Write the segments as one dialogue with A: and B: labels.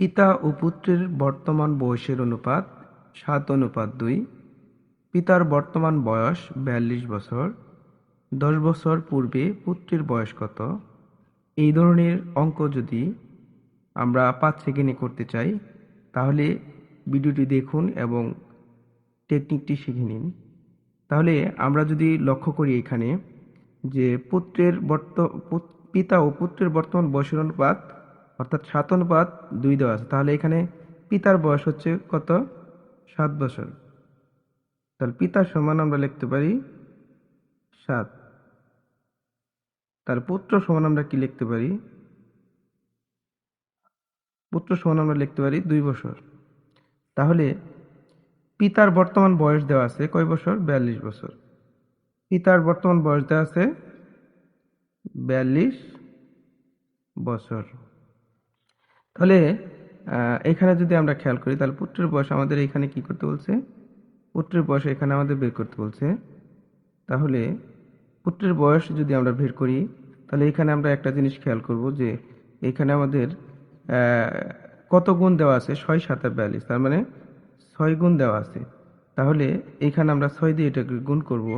A: পিতা ও পুত্রের বর্তমান বয়সের অনুপাত সাত অনুপাত দুই, পিতার বর্তমান বয়স বিয়াল্লিশ বছর, দশ বছর পূর্বে পুত্রের বয়স কত? এই ধরনের অঙ্ক যদি আমরা পাঁচ সেকেন্ডে করতে চাই, তাহলে ভিডিওটি দেখুন এবং টেকনিকটি শিখে নিন। তাহলে আমরা যদি লক্ষ্য করি এখানে যে পুত্রের বর্ত পুত- ও পুত্রের বর্তমান বয়সের অনুপাত অর্থাৎ সাত অনুপাত দুই দেওয়া আছে। তাহলে এখানে পিতার বয়স হচ্ছে কত? সাত বছর। তাহলে পিতার সমান আমরা লিখতে পারি সাত। তার পুত্র সমান আমরা কি লিখতে পারি? পুত্র সমান আমরা লিখতে পারি দুই বছর। তাহলে পিতার বর্তমান বয়স দেওয়া আছে কয় বছর? বিয়াল্লিশ বছর। পিতার বর্তমান বয়স দেওয়া আছে বিয়াল্লিশ বছর। তাহলে এখানে যদি আমরা খেয়াল করি, তাহলে পুত্রের বয়স আমাদের এখানে কি করতে বলছে? পুত্রের বয়স এখানে আমাদের বের করতে বলছে। তাহলে, পুত্রের বয়স যদি আমরা বের করি, তাহলে এখানে আমরা একটা জিনিস খেয়াল করব যে, এখানে আমাদের কত গুণ দেওয়া আছে? ছয় সাতা বিয়াল্লিশ, তার মানে ছয় গুণ দেওয়া আছে। তাহলে, এখানে আমরা ছয় দিয়ে এটাকে গুণ করব।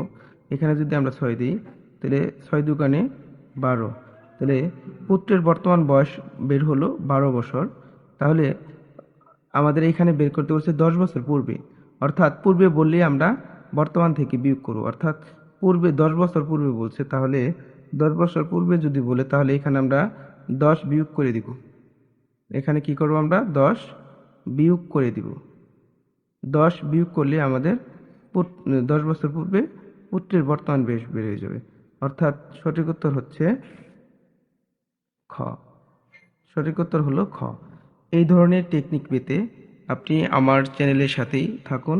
A: এখানে যদি আমরা ছয় দিই, তাহলে ছয় দোকানে বারো। তাহলে পুত্রের বর্তমান বয়স বের হলো বারো বছর। তাহলে আমাদের এখানে বের করতে বলছে দশ বছর পূর্বে। অর্থাৎ পূর্বে বললেই আমরা বর্তমান থেকে বিয়োগ করব। অর্থাৎ পূর্বে দশ বছর পূর্বে বলছে, তাহলে দশ বছর পূর্বে যদি বলে, তাহলে এখানে আমরা দশ বিয়োগ করে দিব। এখানে কি করব আমরা? দশ বিয়োগ করে দিব। দশ বিয়োগ করলে আমাদের দশ বছর পূর্বে পুত্রের বর্তমান বেশ বেড়ে যাবে। অর্থাৎ সঠিক উত্তর হচ্ছে খ। সঠিক উত্তর হলো খ। এই ধরনের টেকনিক পেতে আপনি আমার চ্যানেলের সাথেই থাকুন।